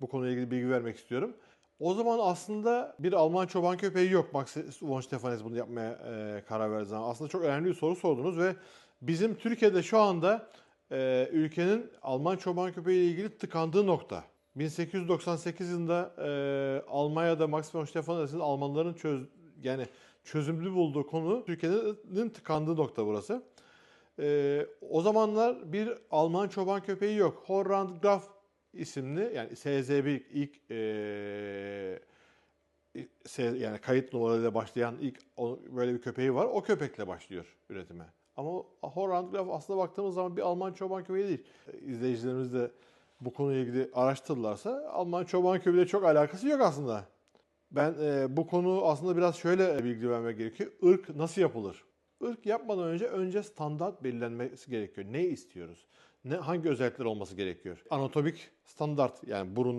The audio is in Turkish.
bu konuyla ilgili bilgi vermek istiyorum. O zaman aslında bir Alman çoban köpeği yok. Max von Stefanes bunu yapmaya e, karar verdiği zaman. Aslında çok önemli bir soru sordunuz ve bizim Türkiye'de şu anda e, ülkenin Alman çoban köpeği ile ilgili tıkandığı nokta. 1898 yılında e, Almanya'da Max von Stefanes'in Almanların çöz yani çözümlü bulduğu konu Türkiye'nin tıkandığı nokta burası. E, o zamanlar bir Alman çoban köpeği yok. Horrand Graf isimli yani SZ1 ilk e, yani kayıt numarayla başlayan ilk böyle bir köpeği var. O köpekle başlıyor üretime. Ama Horrand Graf aslında baktığımız zaman bir Alman çoban köpeği değil. İzleyicilerimiz de bu konuyla ilgili araştırırlarsa Alman çoban köpeğiyle çok alakası yok aslında. Ben e, bu konu aslında biraz şöyle bilgi vermek gerekiyor. Irk nasıl yapılır? Irk yapmadan önce önce standart belirlenmesi gerekiyor. Ne istiyoruz? Ne hangi özellikler olması gerekiyor? Anatomik standart yani burun